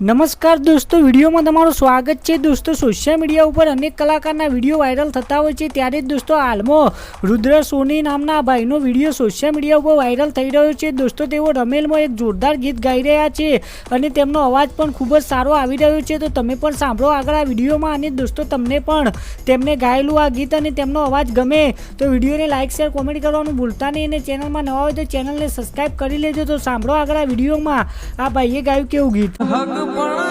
નમસ્કાર દોસ્તો, વિડીયોમાં તમારું સ્વાગત છે. દોસ્તો સોશિયલ મીડિયા ઉપર અનેક કલાકારના વીડિયો વાયરલ થતા હોય છે. ત્યારે જ દોસ્તો, હાલમાં રુદ્ર સોની નામના ભાઈનો વીડિયો સોશિયલ મીડિયા ઉપર વાયરલ થઈ રહ્યો છે. દોસ્તો, તેઓ રમેલમાં એક જોરદાર ગીત ગાઈ રહ્યા છે અને તેમનો અવાજ પણ ખૂબ જ સારો આવી રહ્યો છે. તો તમે પણ સાંભળો આગળ આ વિડીયોમાં અને દોસ્તો, તમને પણ તેમને ગાયેલું આ ગીત અને તેમનો અવાજ ગમે તો વિડીયોને લાઇક શેર કોમેન્ટ કરવાનું ભૂલતા નહીં અને ચેનલમાં નવા હોય તો ચેનલને સબસ્ક્રાઈબ કરી લેજો. તો સાંભળો આગળ આ વિડીયોમાં આ ભાઈએ ગાયું કેવું ગીત. world.